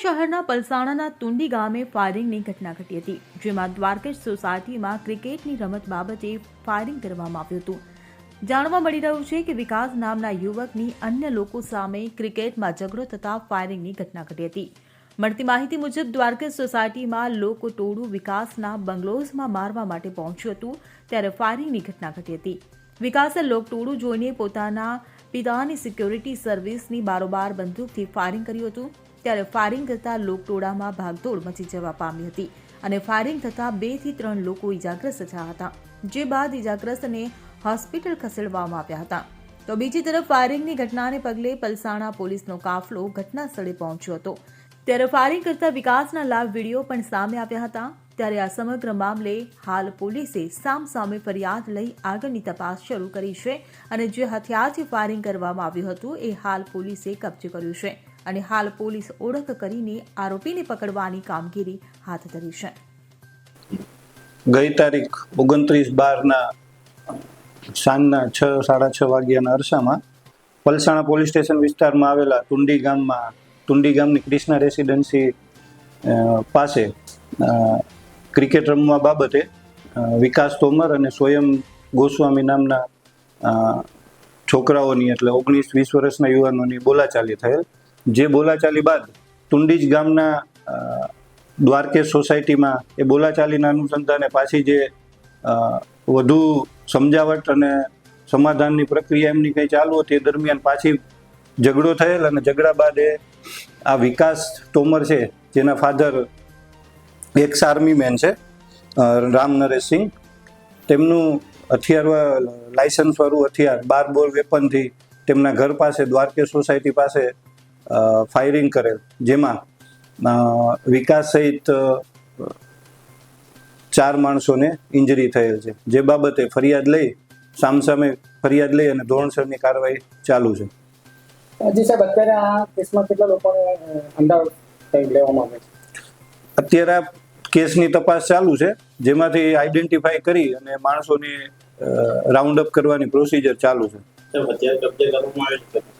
શહેરના પલસાણાના તુંડી ગામે ફાયરિંગની ઘટના ઘટી હતી, જેમાં દ્વારકેશ સોસાયટીમાં ક્રિકેટની રમત બાબતે ફાયરિંગ કરવામાં આવ્યું હતું. જાણવા મળી રહ્યું છે કે વિકાસ નામના યુવકની અન્ય લોકો સામે ક્રિકેટમાં ઝઘડો થતા ફાયરિંગની ઘટના ઘટી હતી. મળતી માહિતી મુજબ દ્વારકેશ સોસાયટીમાં લોકો ટોળું વિકાસના બંગલોઝમાં મારવા માટે પહોંચ્યું હતું, ત્યારે ફાયરિંગની ઘટના ઘટી હતી. વિકાસે લોકટોળું જોઈને પોતાના પિતાની સિક્યોરિટી સર્વિસની બારોબાર બંદૂકથી ફાયરિંગ કર્યું હતું. ત્યારે ફાયરિંગ થતાં લોકટોળામાં ભાગદોડ મચી જવા પામી હતી અને ફાયરિંગ થતાં બેથી ત્રણ લોકો ઇજાગ્રસ્ત થયા હતા, જે બાદ ઇજાગ્રસ્તને હોસ્પિટલ ખસેડવામાં આવ્યા હતા. તો બીજી તરફ ફાયરિંગની ઘટનાને પગલે પલસાણા પોલીસનો કાફલો ઘટના સ્થળે પહોંચ્યો હતો. ત્યારે ફાયરિંગ કરતા વિકાસના લાઈવ વીડિયો પણ સામે આવ્યા હતા. ત્યારે આ સમગ્ર મામલે હાલ પોલીસે સામ સામે ફરિયાદ લઈ આગળની તપાસ શરૂ કરી છે અને જે હથિયારથી ફાયરિંગ કરવામાં આવ્યું હતું, એ હાલ પોલીસે કબજે કર્યું છે. અને હાલ પોલીસ ઓળખ કરીને આરોપીને પકડવાની કામગીરી હાથ ધરી છે. ગઈ તારીખ ઓગણત્રીસ બારના સાંજના છ, સાડા છ વાગ્યાના અરસામાં પલસાણા પોલીસ સ્ટેશન વિસ્તારમાં આવેલા તુંડી ગામમાં, તુંડી ગામની ક્રિષ્ના રેસિડેન્સી પાસે ક્રિકેટ રમવા બાબતે વિકાસ તોમર અને સ્વયં ગોસ્વામી નામના છોકરાઓની એટલે ઓગણીસ વીસ વર્ષના યુવાનોની બોલાચાલી થયેલ. જે બોલાચાલી બાદ તુંડીજ ગામના દ્વારકેશ સોસાયટીમાં એ બોલાચાલીના અનુસંધાને પાછી જે વધુ સમજાવટ અને સમાધાનની પ્રક્રિયા એમની કંઈ ચાલુ હતી એ દરમિયાન પાછી ઝઘડો થયેલ અને ઝઘડા બાદ એ આ વિકાસ તોમર છે, જેના ફાધર એક્સ આર્મી મેન છે રામ નરેશસિંહ તેમનું હથિયાર લાયસન્સવાળું હથિયાર, બાર બોલ વેપનથી તેમના ઘર પાસે, દ્વારકેશ સોસાયટી પાસે ફાયરિંગ કરેલ. જેમાં વિકાસ સહિત ચાર માણસોને ઇન્જરી થયેલ છે. જે બાબતે ફરિયાદ લઈ સામસામે ફરિયાદ લઈ અને ધોરણસરની કાર્યવાહી ચાલુ છે. જી સાહેબ અત્યારે આ કેસમાં કેટલા લોકોને અ, લેવામાં આવે છે? અત્યારે આ કેસની તપાસ ચાલુ છે. જેમાંથી આઈડેન્ટિફાઈ કરી અને માણસોની રાઉન્ડ અપ કરવાની પ્રોસિજર ચાલુ છે. અત્યારે કબજે કરવામાં આવે છે.